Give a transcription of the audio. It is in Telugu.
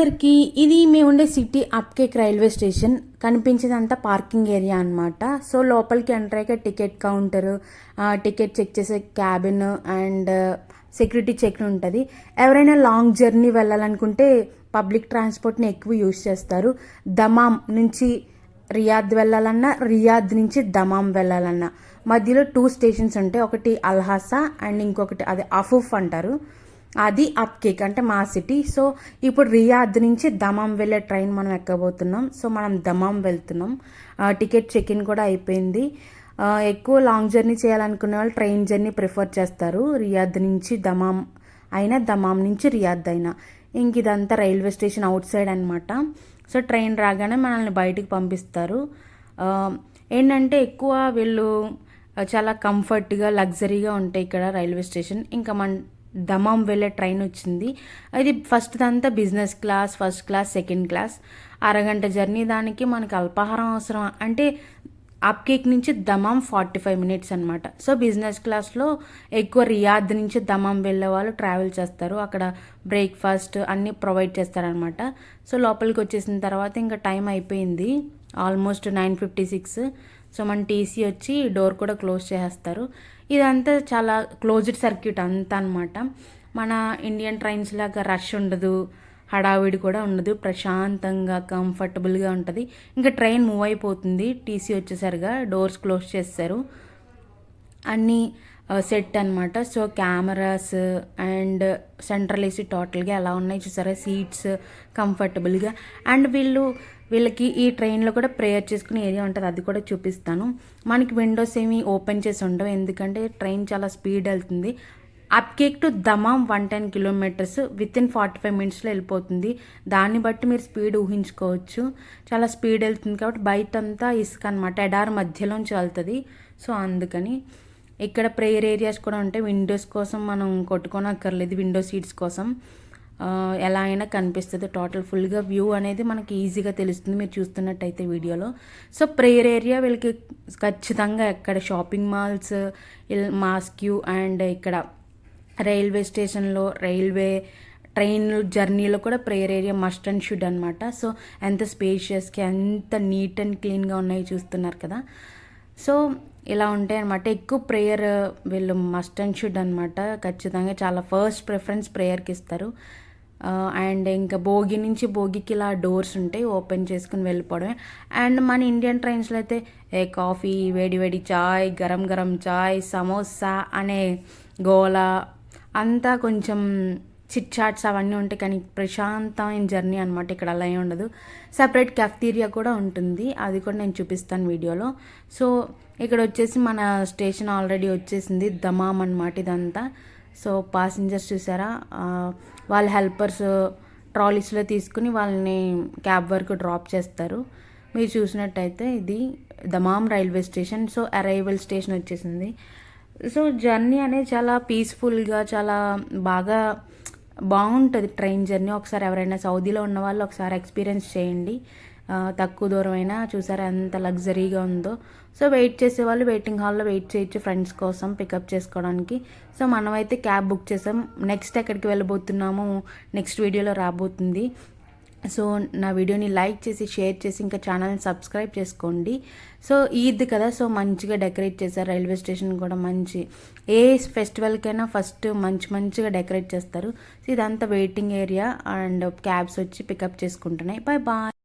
అందరికీ ఇది మేము ఉండే సిటీ అప్కేక్ రైల్వే స్టేషన్. కనిపించేదంతా పార్కింగ్ ఏరియా అన్నమాట. సో లోపలికి ఎంటర్ అయ్యాక టికెట్ కౌంటర్ టికెట్ చెక్ చేసే క్యాబిన్ అండ్ సెక్యూరిటీ చెక్ ఉంటుంది. ఎవరైనా లాంగ్ జర్నీ వెళ్ళాలనుకుంటే పబ్లిక్ ట్రాన్స్పోర్ట్ని ఎక్కువ యూజ్ చేస్తారు. దమాం నుంచి రియాద్ వెళ్ళాలన్నా రియాద్ నుంచి దమాం వెళ్ళాలన్నా. మధ్యలో టూ స్టేషన్స్ ఉంటాయి. ఒకటి అల్హాసా అండ్ ఇంకొకటి అది అఫూఫ్ అంటారు. అది అప్ కేక్ అంటే మా సిటీ సో ఇప్పుడు రియాద్ నుంచి దమాం వెళ్ళే ట్రైన్ మనం ఎక్కబోతున్నాం. సో మనం దమాం వెళ్తున్నాం. టికెట్ చెక్ ఇన్ కూడా అయిపోయింది. ఎక్కువ లాంగ్ జర్నీ చేయాలనుకునే వాళ్ళు ట్రైన్ జర్నీ ప్రిఫర్ చేస్తారు. రియాద్ నుంచి దమాం అయినా దమాం నుంచి రియాద్ అయినా. ఇంక ఇదంతా రైల్వే స్టేషన్ అవుట్ సైడ్ అనమాట సో ట్రైన్ రాగానే మనల్ని బయటికి పంపిస్తారు. ఏంటంటే ఎక్కువ వీళ్ళు చాలా కంఫర్ట్గా లగ్జరీగా ఉంటాయి ఇక్కడ రైల్వే స్టేషన్ ఇంకా మన దమాం వెళ్ళే ట్రైన్ వచ్చింది. అది ఫస్ట్ అంతా business class first class second class అరగంట జర్నీ దానికి మనకి అల్పాహారం అవసరం. అంటే అప్కేక్ నుంచి దమాం ఫార్టీ ఫైవ్ మినిట్స్ అనమాట సో బిజినెస్ క్లాస్లో ఎక్కువ రియాద్ నుంచి దమాం వెళ్ళే వాళ్ళు ట్రావెల్ చేస్తారు. అక్కడ బ్రేక్ఫాస్ట్ అన్నీ ప్రొవైడ్ చేస్తారనమాట సో లోపలికి వచ్చేసిన తర్వాత ఇంకా టైం అయిపోయింది. Almost nine fifty six so మన టీసీ వచ్చి డోర్ కూడా క్లోజ్ చేసేస్తారు ఇదంతా చాలా క్లోజ్డ్ సర్క్యూట్ అంతా అనమాట మన ఇండియన్ ట్రైన్స్ లాగా రష్ ఉండదు హడావిడి కూడా ఉండదు ప్రశాంతంగా కంఫర్టబుల్గా ఉంటుంది. ఇంకా ట్రైన్ మూవ్ అయిపోతుంది. టీసీ వచ్చేసరిగా డోర్స్ క్లోజ్ చేస్తారు. అన్నీ సెట్ అనమాట so cameras and central AC టోటల్గా ఎలా ఉన్నాయి చూసారా? సీట్స్ కంఫర్టబుల్గా. అండ్ వీళ్ళు వీళ్ళకి ఈ ట్రైన్లో కూడా ప్రేయర్ చేసుకునే ఏరియా ఉంటుంది అది కూడా చూపిస్తాను. మనకి విండోస్ ఏమి ఓపెన్ చేసి ఉండవు ఎందుకంటే ట్రైన్ చాలా స్పీడ్ వెళ్తుంది. Abqaiq to Dammam one ten kilometres within forty five మినిట్స్లో వెళ్ళిపోతుంది. దాన్ని బట్టి మీరు స్పీడ్ ఊహించుకోవచ్చు. చాలా స్పీడ్ వెళ్తుంది కాబట్టి బయట అంతా ఇసుక అనమాట ఎడారి మధ్యలోంచి వెళ్తుంది. సో అందుకని ఇక్కడ ప్రేయర్ ఏరియాస్ కూడా ఉంటాయి విండోస్ కోసం మనం కొట్టుకోనక్కర్లేదు విండో సీట్స్ కోసం. ఎలా అయినా కనిపిస్తుంది. టోటల్ ఫుల్గా వ్యూ అనేది మనకి ఈజీగా తెలుస్తుంది మీరు చూస్తున్నట్టయితే వీడియోలో. సో ప్రేయర్ ఏరియా వీళ్ళకి ఖచ్చితంగా ఎక్కడ షాపింగ్ మాల్స్ మాస్క్యూ అండ్ ఇక్కడ రైల్వే స్టేషన్లో రైల్వే ట్రైన్ జర్నీలో కూడా prayer area must and should అనమాట సో ఎంత స్పేషియస్కి ఎంత నీట్ అండ్ క్లీన్గా ఉన్నాయో చూస్తున్నారు కదా. సో ఇలా ఉంటాయి అనమాట ఎక్కువ ప్రేయర్ వీళ్ళు మస్ట్ అండ్ షుడ్ అనమాట ఖచ్చితంగా చాలా ఫస్ట్ ప్రిఫరెన్స్ ప్రేయర్కి ఇస్తారు. అండ్ ఇంకా భోగి నుంచి భోగికి ఇలా డోర్స్ ఉంటాయి ఓపెన్ చేసుకుని వెళ్ళిపోవడమే. అండ్ మన ఇండియన్ ట్రైన్స్లో అయితే ఏ కాఫీ వేడి వేడి చాయ్ గరం గరం చాయ్ సమోసా అనే గోలా అంతా కొంచెం చిట్ చాట్స్ అవన్నీ ఉంటాయి కానీ ప్రశాంతమైన జర్నీ అనమాట ఇక్కడ అలా ఏం ఉండదు. సపరేట్ కెఫ్టీరియా కూడా ఉంటుంది. అది కూడా నేను చూపిస్తాను వీడియోలో. సో ఇక్కడ వచ్చేసి మన స్టేషన్ ఆల్రెడీ వచ్చేసింది. దమాం అనమాట ఇదంతా. సో పాసింజర్స్ చూసారా? వాళ్ళ హెల్పర్స్ ట్రాలీస్లో తీసుకుని వాళ్ళని క్యాబ్ వరకు డ్రాప్ చేస్తారు. మీరు చూసినట్టయితే ఇది Dammam railway station. So arrival station వచ్చేసింది. సో జర్నీ అనేది చాలా పీస్ఫుల్గా చాలా బాగా బాగుంటుంది ట్రైన్ జర్నీ. ఒకసారి ఎవరైనా సౌదీలో ఉన్న వాళ్ళు ఒకసారి ఎక్స్పీరియన్స్ చేయండి. తక్కువ దూరం అయినా చూసారా ఎంత లగ్జరీగా ఉందో. సో వెయిట్ చేసే వాళ్ళు వెయిటింగ్ హాల్లో వెయిట్ చేయొచ్చు ఫ్రెండ్స్ కోసం పికప్ చేసుకోవడానికి. సో మనమైతే క్యాబ్ బుక్ చేసాం. నెక్స్ట్ ఎక్కడికి వెళ్ళబోతున్నాము? నెక్స్ట్ వీడియోలో రాబోతుంది. సో నా వీడియోని లైక్ చేసి షేర్ చేసి ఇంకా ఛానల్ని సబ్స్క్రైబ్ చేసుకోండి. సో ఈద్ కదా సో మంచిగా డెకరేట్ చేశారు. రైల్వే స్టేషన్ కూడా మంచి ఏ ఫెస్టివల్కైనా ఫస్ట్ మంచి మంచిగా డెకరేట్ చేస్తారు. సో ఇదంతా వెయిటింగ్ ఏరియా అండ్ క్యాబ్స్ వచ్చి పికప్ చేసుకుంటున్నాయి. Bye bye.